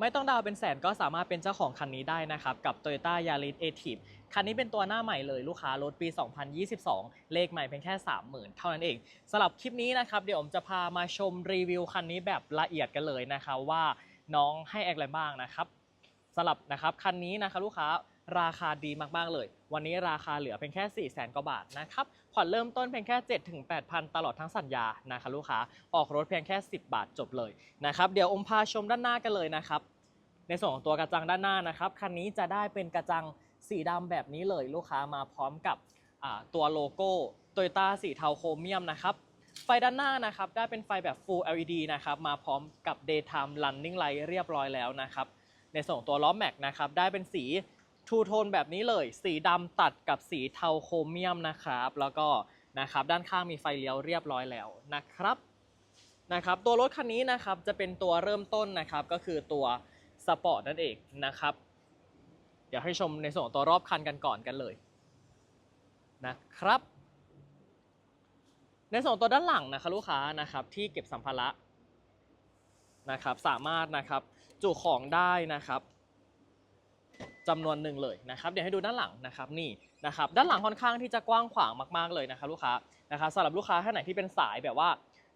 ไม่ต้องดาวเป็นแสนก็สามารถเป็นเจ้าของคันนี้ได้นะครับ กับ Toyota Yaris a t i v คันนี้เป็นตัวหน้าใหม่เลยลูกค้ารถปี 2022 เลขใหม่เพียงแค่ 30,000 เท่านั้นเองสำหรับคลิปนี้นะครับ เดี๋ยวผมจะพามาชมรีวิวคันนี้แบบละเอียดกันเลยนะครับว่าน้องให้อะไรบ้างนะครับสำหรับนะครับคันนี้นะครับลูกค้า ราคาดีมากๆเลย วันนี้ราคาเหลือเพียงแค่4 0 0 0 0 0กว่าบาทนะครับผ่อนเริ่มต้นเพียงแค่ 7 ถึง 8,000 ตลอดทั้งสัญญานะครับลูกค้าออกรถเพียงแค่ 10 บาทจบเลยนะครับเดี๋ยวอมพาชมด้านหน้ากันเลยนะครับในส่วนของตัวกระจังด้านหน้านะครับคันนี้จะได้เป็นกระจังสีดำแบบนี้เลยลูกค้ามาพร้อมกับตัวโลโก้ Toyota สีเทาโครเมียมนะครับไฟด้านหน้านะครับได้เป็นไฟแบบ Full LED นะครับมาพร้อมกับ Daytime Running Light เรียบร้อยแล้วนะครับในส่วนของตัวล้อแม็กนะครับได้เป็นสี ทูโทนแบบนี้เลย สีดำตัดกับสีเทาโครเมียมนะครับ แล้วก็นะครับด้านข้างมีไฟเลี้ยวเรียบร้อยแล้วนะครับนะครับตัวรถคันนี้นะครับจะเป็นตัวเริ่มต้นนะครับก็คือตัวสปอร์ตนั่นเองนะครับ เดี๋ยวให้ชมในส่วนของตัวรอบคันกันก่อนกันเลยนะครับ ในส่วนของตัวด้านหลังนะครับลูกค้านะครับที่เก็บสัมภาระนะครับสามารถนะครับจุของได้นะครับ จำนวนหนึ่งเลยนะครับเดี๋ยวให้ดูด้านหลังนะครับนี่นะครับด้านหลังค่อนข้างที่จะกว้างขวางมากๆเลยนะครับลูกค้านะครับสำหรับลูกค้าท่านไหนที่เป็นสายแบบว่า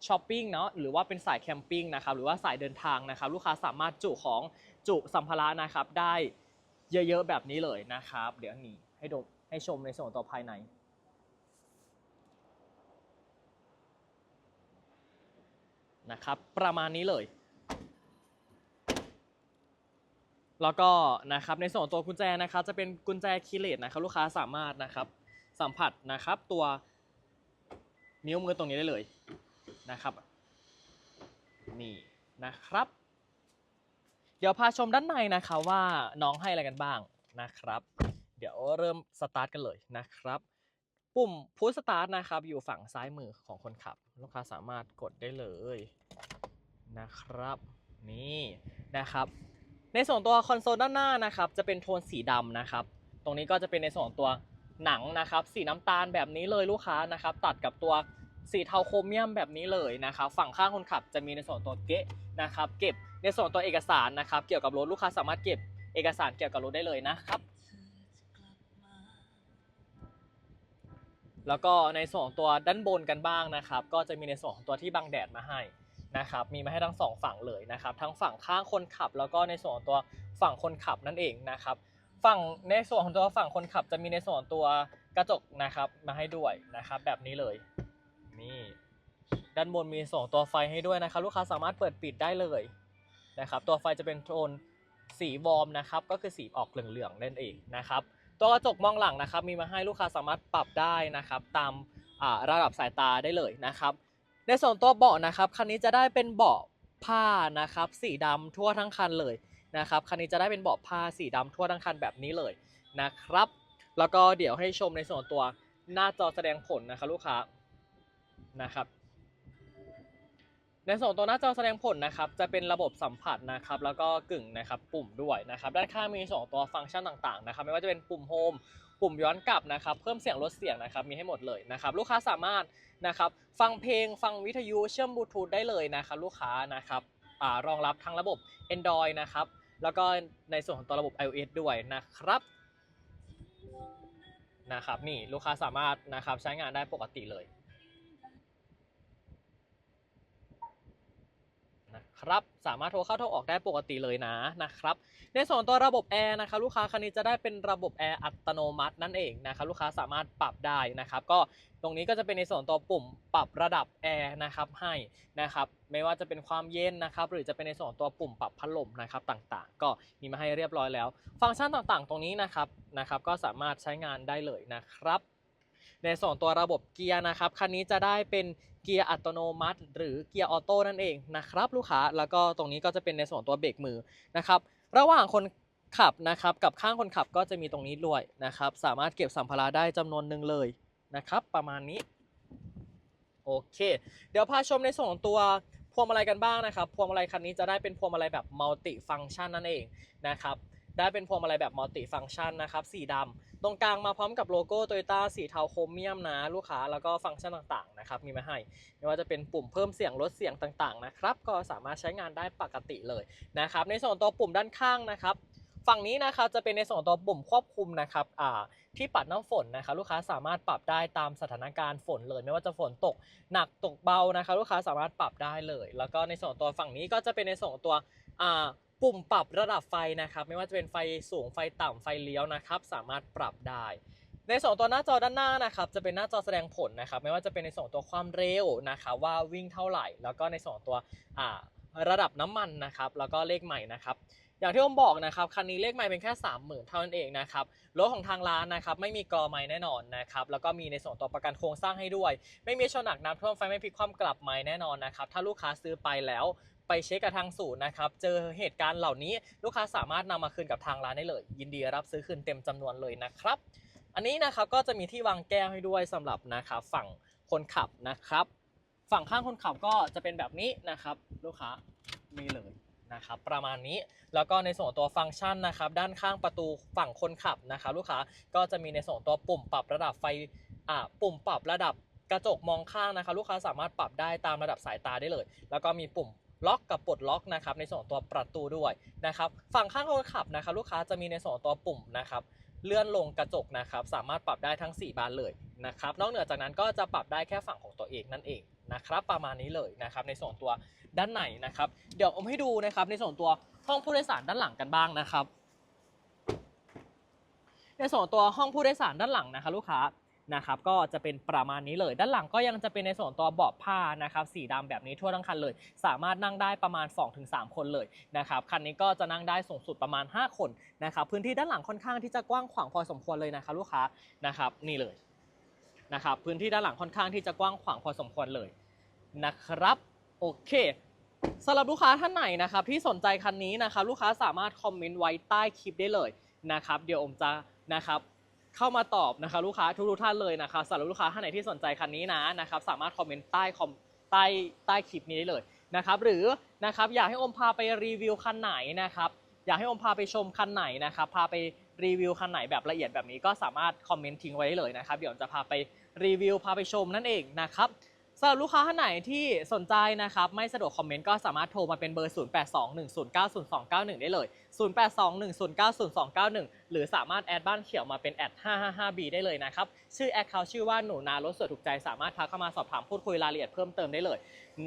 ช้อปปิ้งเนาะหรือว่าเป็นสายแคมปิ้งนะครับหรือว่าสายเดินทางนะครับลูกค้าสามารถจุของจุสัมภาระนะครับได้เยอะๆแบบนี้เลยนะครับ เดี๋ยวนี้ให้ดูให้ชมในส่วนตัวภายในนะครับประมาณนี้เลย แล้วก็นะครับในส่วนของตัวกุญแจนะครับจะเป็นกุญแจคีย์เลสนะครับลูกค้าสามารถนะครับสัมผัสนะครับตัวนิ้วมือตรงนี้ได้เลยนะครับนี่นะครับ เดี๋ยวพาชมด้านในนะครับว่าน้องให้อะไรกันบ้างนะครับ เดี๋ยวเริ่มสตาร์ทกันเลยนะครับ ปุ่มพุชสตาร์ทนะครับอยู่ฝั่งซ้ายมือของคนขับ ลูกค้าสามารถกดได้เลยนะครับ นี่นะครับ ในส่วนตัวคอนโซลด้านหน้านะครับจะเป็นโทนสีดำนะครับ ตรงนี้ก็จะเป็นในส่วนตัวหนังนะครับสีน้ำตาลแบบนี้เลยลูกค้านะครับตัดกับตัวสีเทาโครเมียมแบบนี้เลยนะครับฝั่งข้างคนขับจะมีในส่วนตัวเกะนะครับเก็บในส่วนตัวเอกสารนะครับเกี่ยวกับรถลูกค้าสามารถเก็บเอกสารเกี่ยวกับรถได้เลยนะครับแล้วก็ในส่วนตัวด้านบนกันบ้างนะครับ ก็จะมีในส่วนของตัวที่บังแดดมาให้ นะครับมีมาให้ทั้งสองฝั่งเลยนะครับทั้งฝั่งข้างคนขับ แล้วก็ในส่วนของตัวฝั่งคนขับนั่นเองนะครับฝั่งในส่วนของตัวฝั่งคนขับจะมีในส่วนตัวกระจกนะครับมาให้ด้วยนะครับแบบนี้เลยนี่ด้านบนมีสองตัวไฟให้ด้วยนะครับ ลูกค้าสามารถเปิดปิดได้เลยนะครับตัวไฟจะเป็นโทนสีวอร์มนะครับก็คือสีออกเหลืองๆนั่นเองนะครับตัวกระจกมองหลังนะครับมีมาให้ลูกค้าสามารถปรับได้นะครับตามระดับสายตาได้เลยนะครับ ในส่วนตัวเบาะนะครับคันนี้จะได้เป็นเบาะผ้านะครับสีดำทั่วทั้งคันเลยนะครับคันนี้จะได้เป็นเบาะผ้าสีดำทั่วทั้งคันแบบนี้เลยนะครับ แล้วก็เดี๋ยวให้ชมในส่วนตัวหน้าจอแสดงผลนะครับลูกค้านะครับ ในส่วนตัวหน้าจอแสดงผลนะครับจะเป็นระบบสัมผัสนะครับแล้วก็กึ่งนะครับปุ่มด้วยนะครับด้านข้างมีสองตัวฟังก์ชันต่างๆนะครับไม่ว่าจะเป็นปุ่มโฮมปุ่มย้อนกลับนะครับเพิ่มเสียงลดเสียงนะครับมีให้หมดเลยนะครับลูกค้าสามารถนะครับฟังเพลงฟังวิทยุเชื่อมบลูทูธได้เลยนะครับลูกค้านะครับอรองรับทั้งระบบ Android นะครับแล้วก็ในส่วนของตัวระบบ iOS ด้วยนะครับนะครับนี่ลูกค้าสามารถนะครับใช้งานได้ปกติเลย นะครับ สามารถโทรเข้าโทรออกได้ปกติเลยนะนะครับ ในส่วนตัวระบบแอร์นะครับลูกค้าคันนี้จะได้เป็นระบบแอร์อัตโนมัตินั่นเองนะครับลูกค้าสามารถปรับได้นะครับก็ตรงนี้ก็จะเป็นในส่วนตัวปุ่มปรับระดับแอร์นะครับให้นะครับไม่ว่าจะเป็นความเย็นนะครับหรือจะเป็นในส่วนตัวปุ่มปรับพัดลมนะครับต่างๆ ก็มีมาให้เรียบร้อยแล้ว ฟังก์ชันต่างๆ ตรงนี้นะครับนะครับก็สามารถใช้งานได้เลยนะครับ ในส่วนตัวระบบเกียร์นะครับคันนี้จะได้เป็นเกียร์อัตโนมัติ หรือเกียร์ออโต้นั่นเองนะครับลูกค้าแล้วก็ตรงนี้ก็จะเป็นในส่วนตัวเบรกมือนะครับระหว่างคนขับนะครับกับข้างคนขับก็จะมีตรงนี้ด้วยนะครับสามารถเก็บสัมภาระได้จำนวนหนึ่งเลยนะครับประมาณนี้โอเค เดี๋ยวพาชมในส่วนของตัวพวงมาลัยกันบ้างนะครับพวงมาลัยคันนี้จะได้เป็นพวงมาลัยแบบมัลติฟังก์ชันนั่นเองนะครับ ได้เป็นพวงมาลัยแบบมัลติฟังก์ชันนะครับสีดำตรงกลางมาพร้อมกับโลโก้โตโยต้าสีเทาโครเมียมนะลูกค้าแล้วก็ฟังก์ชันต่างๆนะครับมีมาให้ไม่ว่าจะเป็นปุ่มเพิ่มเสียงลดเสียงต่างๆนะครับก็สามารถใช้งานได้ปกติเลยนะครับในส่วนตัวปุ่มด้านข้างนะครับฝั่งนี้นะครับจะเป็นในส่วนตัวปุ่มควบคุมนะครับอ่าที่ปัดน้ำฝนนะครับลูกค้าสามารถปรับได้ตามสถานการณ์ฝนเลย ไม่ว่าจะฝนตกหนักตกเบานะครับลูกค้าสามารถปรับได้เลย แล้วก็ในส่วนตัวฝั่งนี้ก็จะเป็นในส่วนตัวอ่า ปุ่มปรับระดับไฟนะครับ ไม่ว่าจะเป็นไฟสูงไฟต่ำไฟเลี้ยวนะครับ สามารถปรับได้ ในส่วนของตัวหน้าจอด้านหน้านะครับ จะเป็นหน้าจอแสดงผลนะครับ ไม่ว่าจะเป็นในส่วนของตัวความเร็วนะครับ ว่าวิ่งเท่าไหร่ แล้วก็ในส่วนของตัวอ่าระดับน้ำมันนะครับ แล้วก็เลขใหม่นะครับอย่างที่ผมบอกนะครับคันนี้เลขไมล์เป็นแค่ 30,000 เท่านั้นเองนะครับรถของทางร้านนะครับไม่มีกอไม้แน่นอนนะครับแล้วก็มีในส่วนตัวประกันโครงสร้างให้ด้วย ไม่มีชนหนักน้ำท่วมไฟไม่พลิกคว่ำกลับไม้แน่นอนนะครับถ้าลูกค้าซื้อไปแล้ว ไปเช็คกับทางศูนย์นะครับ เจอเหตุการณ์เหล่านี้ลูกค้าสามารถนำมาคืนกับทางร้านได้เลย ยินดีรับซื้อคืนเต็มจำนวนเลยนะครับ อันนี้นะครับก็จะมีที่วางแก้วให้ด้วยสำหรับนะครับฝั่งคนขับนะครับ ฝั่งข้างคนขับก็จะเป็นแบบนี้นะครับ ลูกค้ามีเลยนะครับประมาณนี้แล้วก็ในส่วนตัวฟังก์ชันนะครับด้านข้างประตูฝั่งคนขับนะครับลูกค้าก็จะมีในส่วนตัวปุ่มปรับระดับไฟอ่าปุ่มปรับระดับกระจกมองข้างนะครับลูกค้าสามารถปรับได้ตามระดับสายตาได้เลย แล้วก็มีปุ่ม ล็อกกับปลดล็อกนะครับในส่วนตัวประตูด้วยนะครับฝั่งข้างคนขับนะครับลูกค้าจะมีในส่วนตัวปุ่มนะครับเลื่อนลงกระจกนะครับสามารถปรับได้ทั้ง 4 บานเลยนะครับนอกเหนือจากนั้นก็จะปรับได้แค่ฝั่งของตัวเองนั่นเองนะครับประมาณนี้เลยนะครับในส่วนตัวด้านในนะครับ เดี๋ยวผมให้ดูนะครับในส่วนตัวห้องผู้โดยสารด้านหลังกันบ้างนะครับ ในส่วนตัวห้องผู้โดยสารด้านหลังนะคะลูกค้า นะครับก็จะเป็นประมาณนี้เลย ด้านหลังก็ยังจะเป็นในส่วนตัวเบาะผ้านะครับสีดำแบบนี้ทั่วทั้งคันเลย สามารถนั่งได้ประมาณ 2-3 คนเลยนะครับคันนี้ก็จะนั่งได้สูงสุดประมาณ 5 คนนะครับพื้นที่ด้านหลังค่อนข้างที่จะกว้างขวางพอสมควรเลยนะครับลูกค้านะครับนี่เลยนะครับพื้นที่ด้านหลังค่อนข้างที่จะกว้างขวางพอสมควรเลยนะครับโอเคสำหรับลูกค้าท่านไหนนะครับที่สนใจคันนี้นะครับลูกค้าสามารถคอมเมนต์ไว้ใต้คลิปได้เลยนะครับเดี๋ยวผมจะนะครับ เข้ามาตอบนะครับลูกค้าทุกท่านเลยนะครับสำหรับลูกค้าท่านไหนที่สนใจคันนี้นะนะครับสามารถคอมเมนต์ใต้คอมใต้ใต้คลิปนี้ได้เลยนะครับหรือนะครับอยากให้อมพาไปรีวิวคันไหนนะครับอยากให้อมพาไปชมคันไหนนะครับพาไปรีวิวคันไหนแบบละเอียดแบบนี้ก็สามารถคอมเมนต์ทิ้งไว้ได้เลยนะครับเดี๋ยวจะพาไปรีวิวพาไปชมนั่นเองนะครับ สำหรับลูกค้าท่านไหนที่สนใจนะครับ ไม่สะดวกคอมเมนต์ก็สามารถโทรมาเป็นเบอร์ 0821090291 ได้เลย 0821090291 หรือสามารถแอดบ้านเขียวมาเป็นแอด 555B ได้เลยนะครับ ชื่อแอคเคาชื่อว่าหนูนารถสวยถูกใจสามารถทักเข้ามาสอบถามพูดคุยรายละเอียดเพิ่มเติมได้เลย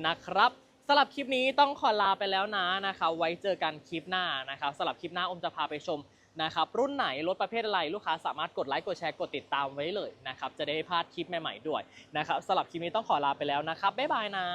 นะครับสำหรับคลิปนี้ต้องขอลาไปแล้วนะนะครับไว้เจอกันคลิปหน้านะครับสำหรับคลิปหน้าอมจะพาไปชม นะครับรุ่นไหนรถประเภทอะไรลูกค้าสามารถกดไลค์กดแชร์กดติดตามไว้เลยนะครับจะได้ไม่พลาดคลิปใหม่ๆด้วยนะครับสำหรับคลิปนี้ต้องขอลาไปแล้วนะครับบ๊ายบายนะ